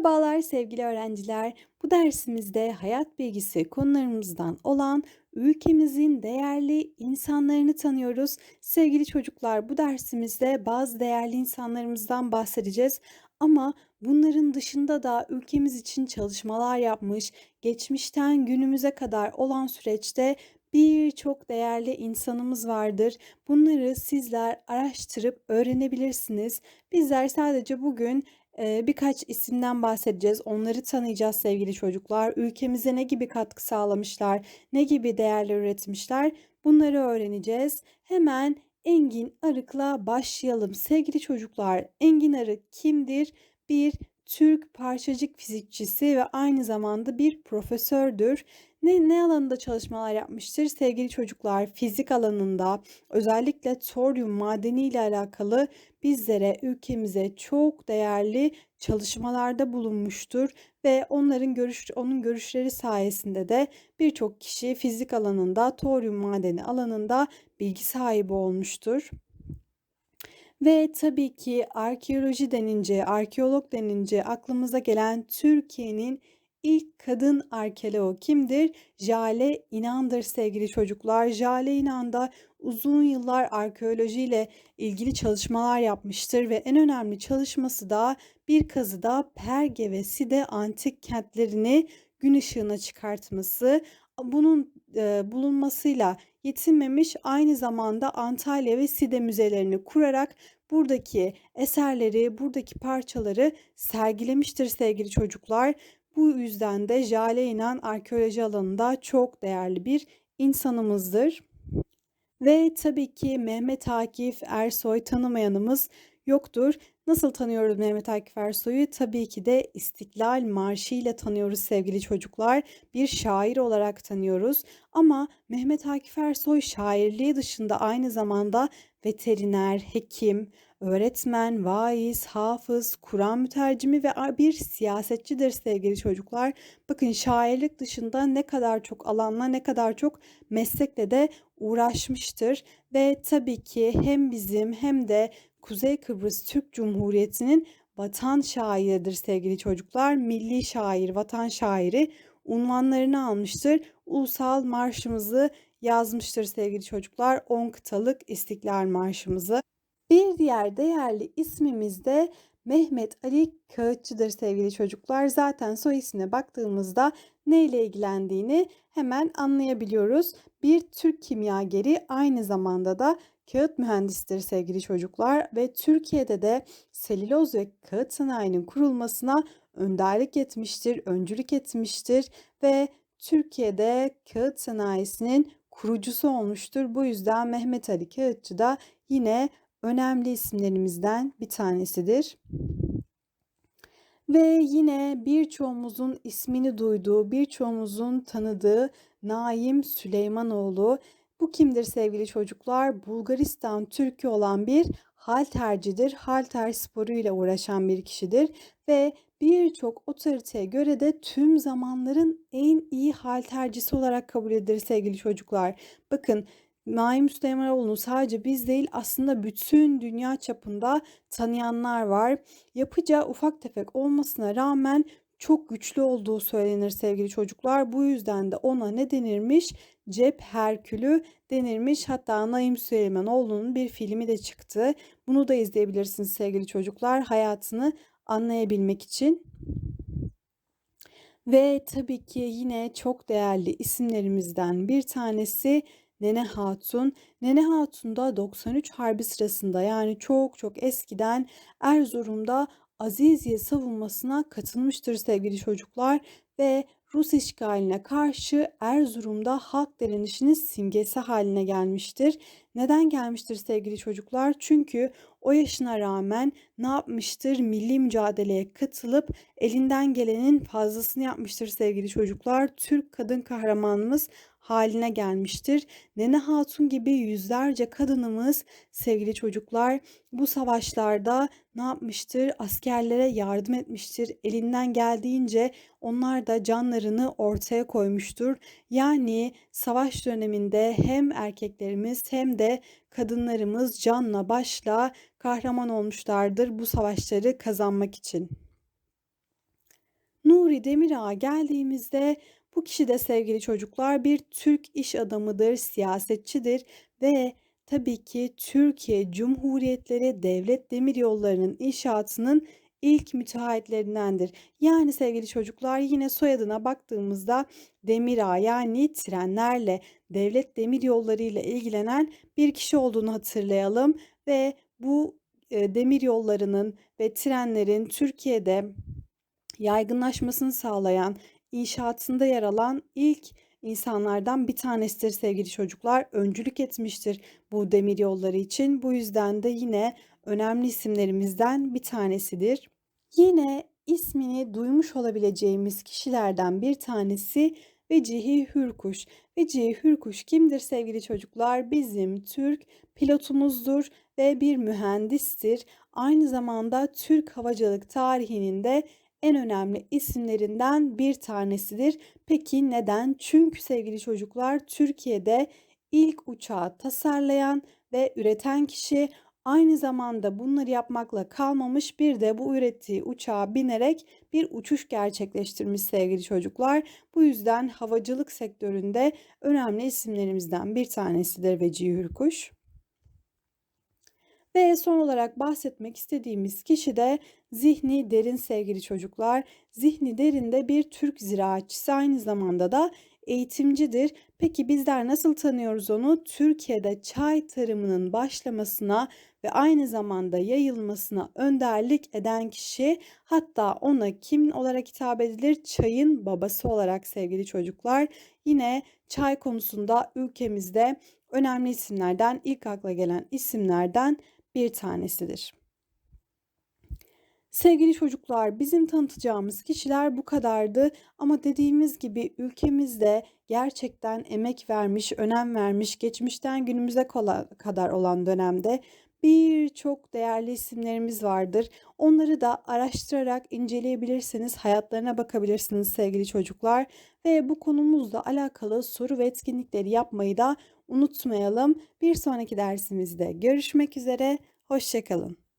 Merhabalar sevgili öğrenciler. Bu dersimizde hayat bilgisi konularımızdan olan ülkemizin değerli insanlarını tanıyoruz. Sevgili çocuklar, bu dersimizde bazı değerli insanlarımızdan bahsedeceğiz. Ama bunların dışında da ülkemiz için çalışmalar yapmış, geçmişten günümüze kadar olan süreçte birçok değerli insanımız vardır. Bunları sizler araştırıp öğrenebilirsiniz. Bizler sadece bugün Eee, birkaç isimden bahsedeceğiz. Onları tanıyacağız sevgili çocuklar. Ülkemize ne gibi katkı sağlamışlar, ne gibi değerler üretmişler bunları öğreneceğiz. Hemen Engin Arık'la başlayalım. Sevgili çocuklar, Engin Arık kimdir? Bir Türk parçacık fizikçisi ve aynı zamanda bir profesördür. Ne, ne alanında çalışmalar yapmıştır sevgili çocuklar? Fizik alanında özellikle toryum madeni ile alakalı bizlere, ülkemize çok değerli çalışmalarda bulunmuştur ve onların görüş onun görüşleri sayesinde de birçok kişi fizik alanında, toryum madeni alanında bilgi sahibi olmuştur. Ve tabii ki arkeoloji denince, arkeolog denince aklımıza gelen Türkiye'nin ilk kadın arkeoloğu kimdir? Jale İnan'dır sevgili çocuklar. Jale İnan da uzun yıllar arkeolojiyle ilgili çalışmalar yapmıştır ve en önemli çalışması da bir kazıda Perge ve Side antik kentlerini gün ışığına çıkartması. Bunun e, bulunmasıyla yetinmemiş aynı zamanda Antalya ve Side müzelerini kurarak buradaki eserleri, buradaki parçaları sergilemiştir sevgili çocuklar. Bu yüzden de Jale İnan arkeoloji alanında çok değerli bir insanımızdır. Ve tabii ki Mehmet Akif Ersoy tanımayanımız yoktur. Nasıl tanıyoruz Mehmet Akif Ersoy'u? Tabii ki de İstiklal Marşı ile tanıyoruz sevgili çocuklar. Bir şair olarak tanıyoruz. Ama Mehmet Akif Ersoy şairliği dışında aynı zamanda veteriner, hekim, öğretmen, vaiz, hafız, Kur'an mütercimi ve bir siyasetçidir sevgili çocuklar. Bakın şairlik dışında ne kadar çok alanla ne kadar çok meslekle de uğraşmıştır ve tabii ki hem bizim hem de Kuzey Kıbrıs Türk Cumhuriyeti'nin vatan şairidir sevgili çocuklar. Milli şair, vatan şairi unvanlarını almıştır. Ulusal marşımızı yazmıştır sevgili çocuklar. 10 kıtalık İstiklal Marşımızı. Bir diğer değerli ismimiz de Mehmet Ali Kağıtçı'dır sevgili çocuklar. Zaten soy ismine baktığımızda ne ile ilgilendiğini hemen anlayabiliyoruz. Bir Türk kimyageri aynı zamanda da kağıt mühendisidir sevgili çocuklar ve Türkiye'de de selüloz ve kağıt sanayinin kurulmasına önderlik etmiştir, öncülük etmiştir ve Türkiye'de kağıt sanayisinin kurucusu olmuştur. Bu yüzden Mehmet Ali Kağıtçı da yine önemli isimlerimizden bir tanesidir. Ve yine birçoğumuzun ismini duyduğu, birçoğumuzun tanıdığı Naim Süleymanoğlu. Bu kimdir sevgili çocuklar? Bulgaristan Türk'ü olan bir haltercidir. Halter sporu ile uğraşan bir kişidir ve birçok otoriteye göre de tüm zamanların en iyi haltercisi olarak kabul edilir sevgili çocuklar. Bakın Naim Süleymanoğlu'nu sadece biz değil aslında bütün dünya çapında tanıyanlar var. Yapıca ufak tefek olmasına rağmen çok güçlü olduğu söylenir sevgili çocuklar. Bu yüzden de ona ne denirmiş? Cep Herkülü denirmiş. Hatta Naim Süleymanoğlu'nun bir filmi de çıktı. Bunu da izleyebilirsiniz sevgili çocuklar hayatını anlayabilmek için. Ve tabii ki yine çok değerli isimlerimizden bir tanesi Nene Hatun. Nene Hatun da 93 Harbi sırasında yani çok çok eskiden Erzurum'da Aziziye savunmasına katılmıştır sevgili çocuklar ve Rus işgaline karşı Erzurum'da halk direnişinin simgesi haline gelmiştir. Neden gelmiştir sevgili çocuklar? Çünkü o yaşına rağmen ne yapmıştır? Milli mücadeleye katılıp elinden gelenin fazlasını yapmıştır sevgili çocuklar. Türk kadın kahramanımız haline gelmiştir. Nene Hatun gibi yüzlerce kadınımız sevgili çocuklar bu savaşlarda ne yapmıştır? Askerlere yardım etmiştir. Elinden geldiğince onlar da canlarını ortaya koymuştur. Yani savaş döneminde hem erkeklerimiz hem de kadınlarımız canla başla kahraman olmuşlardır bu savaşları kazanmak için. Nuri Demirağ'a geldiğimizde bu kişi de sevgili çocuklar bir Türk iş adamıdır, siyasetçidir ve tabii ki Türkiye Cumhuriyetleri Devlet Demiryolları'nın inşaatının ilk müteahhitlerindendir. Yani sevgili çocuklar yine soyadına baktığımızda Demirağ yani trenlerle, devlet demiryolları ile ilgilenen bir kişi olduğunu hatırlayalım ve bu e, demir yollarının ve trenlerin Türkiye'de yaygınlaşmasını sağlayan, inşaatında yer alan ilk insanlardan bir tanesidir sevgili çocuklar. Öncülük etmiştir bu demir yolları için. Bu yüzden de yine önemli isimlerimizden bir tanesidir. Yine ismini duymuş olabileceğimiz kişilerden bir tanesi Vecihi Hürkuş. Vecihi Hürkuş kimdir sevgili çocuklar? Bizim Türk pilotumuzdur ve bir mühendistir. Aynı zamanda Türk havacılık tarihinin de en önemli isimlerinden bir tanesidir. Peki neden? Çünkü sevgili çocuklar Türkiye'de ilk uçağı tasarlayan ve üreten kişi aynı zamanda bunları yapmakla kalmamış bir de bu ürettiği uçağa binerek bir uçuş gerçekleştirmiş sevgili çocuklar. Bu yüzden havacılık sektöründe önemli isimlerimizden bir tanesidir Vecihi Hürkuş. Ve son olarak bahsetmek istediğimiz kişi de Zihni Derin sevgili çocuklar. Zihni Derin de bir Türk ziraatçısı aynı zamanda da eğitimcidir. Peki bizler nasıl tanıyoruz onu? Türkiye'de çay tarımının başlamasına ve aynı zamanda yayılmasına önderlik eden kişi hatta ona kim olarak hitap edilir? Çayın babası olarak sevgili çocuklar. Yine çay konusunda ülkemizde önemli isimlerden ilk akla gelen isimlerden bir tanesidir. Sevgili çocuklar, bizim tanıtacağımız kişiler bu kadardı ama dediğimiz gibi ülkemizde gerçekten emek vermiş, önem vermiş, geçmişten günümüze kadar olan dönemde birçok değerli isimlerimiz vardır. Onları da araştırarak inceleyebilirsiniz, hayatlarına bakabilirsiniz sevgili çocuklar ve bu konumuzla alakalı soru ve etkinlikleri yapmayı da unutmayalım. Bir sonraki dersimizde görüşmek üzere, hoşçakalın.